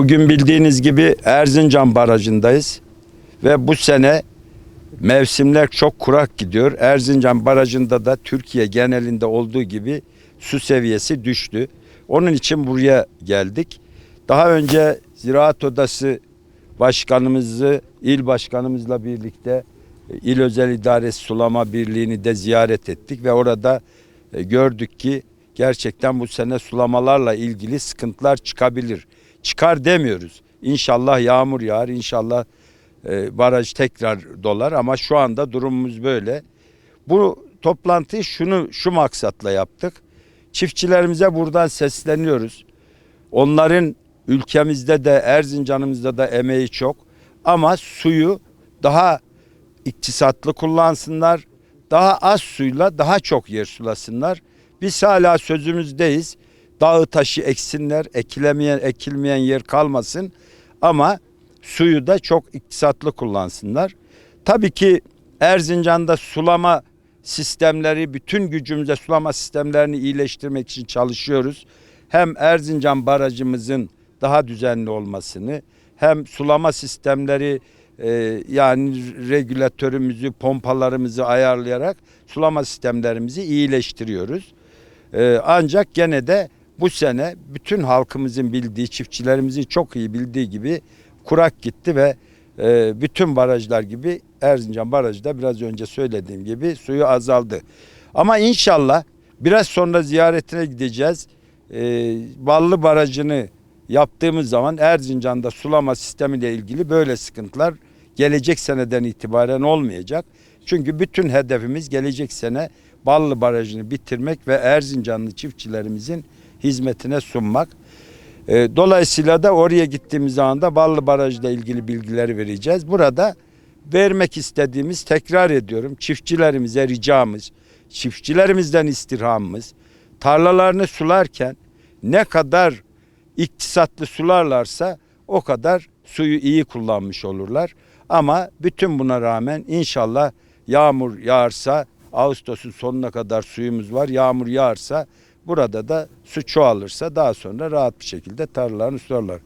Bugün bildiğiniz gibi Erzincan Barajı'ndayız ve bu sene mevsimler çok kurak gidiyor. Erzincan Barajı'nda da Türkiye genelinde olduğu gibi su seviyesi düştü. Onun için buraya geldik. Daha önce Ziraat Odası Başkanımızı, il başkanımızla birlikte e, İl Özel İdaresi Sulama Birliği'ni de ziyaret ettik ve orada e, gördük ki gerçekten bu sene sulamalarla ilgili sıkıntılar çıkabilir. Çıkar demiyoruz. İnşallah yağmur yağar, inşallah e, baraj tekrar dolar ama şu anda durumumuz böyle. Bu toplantıyı şunu şu maksatla yaptık. Çiftçilerimize buradan sesleniyoruz. Onların ülkemizde de Erzincan'ımızda da emeği çok ama suyu daha iktisatlı kullansınlar. Daha az suyla daha çok yer sulasınlar. Biz hala sözümüzdeyiz. Dağı taşı eksinler, ekilemeyen, ekilmeyen yer kalmasın. Ama suyu da çok iktisatlı kullansınlar. Tabii ki Erzincan'da sulama sistemleri, bütün gücümüzle sulama sistemlerini iyileştirmek için çalışıyoruz. Hem Erzincan barajımızın daha düzenli olmasını, hem sulama sistemleri e, yani regülatörümüzü, pompalarımızı ayarlayarak sulama sistemlerimizi iyileştiriyoruz. E, ancak gene de bu sene bütün halkımızın bildiği, çiftçilerimizin çok iyi bildiği gibi kurak gitti ve e, bütün barajlar gibi Erzincan Barajı da biraz önce söylediğim gibi suyu azaldı. Ama inşallah biraz sonra ziyaretine gideceğiz. E, Ballı Barajı'nı yaptığımız zaman Erzincan'da sulama sistemiyle ilgili böyle sıkıntılar gelecek seneden itibaren olmayacak. Çünkü bütün hedefimiz gelecek sene Ballı Barajı'nı bitirmek ve Erzincanlı çiftçilerimizin hizmetine sunmak. E, Dolayısıyla da oraya gittiğimiz zaman da Ballı Barajı ile ilgili bilgileri vereceğiz. Burada vermek istediğimiz tekrar ediyorum çiftçilerimize ricamız, çiftçilerimizden istirhamımız tarlalarını sularken ne kadar iktisatlı sularlarsa o kadar suyu iyi kullanmış olurlar. Ama bütün buna rağmen inşallah yağmur yağarsa Ağustos'un sonuna kadar suyumuz var. Yağmur yağarsa burada da su çoğalırsa daha sonra rahat bir şekilde tarlalarını sularlar.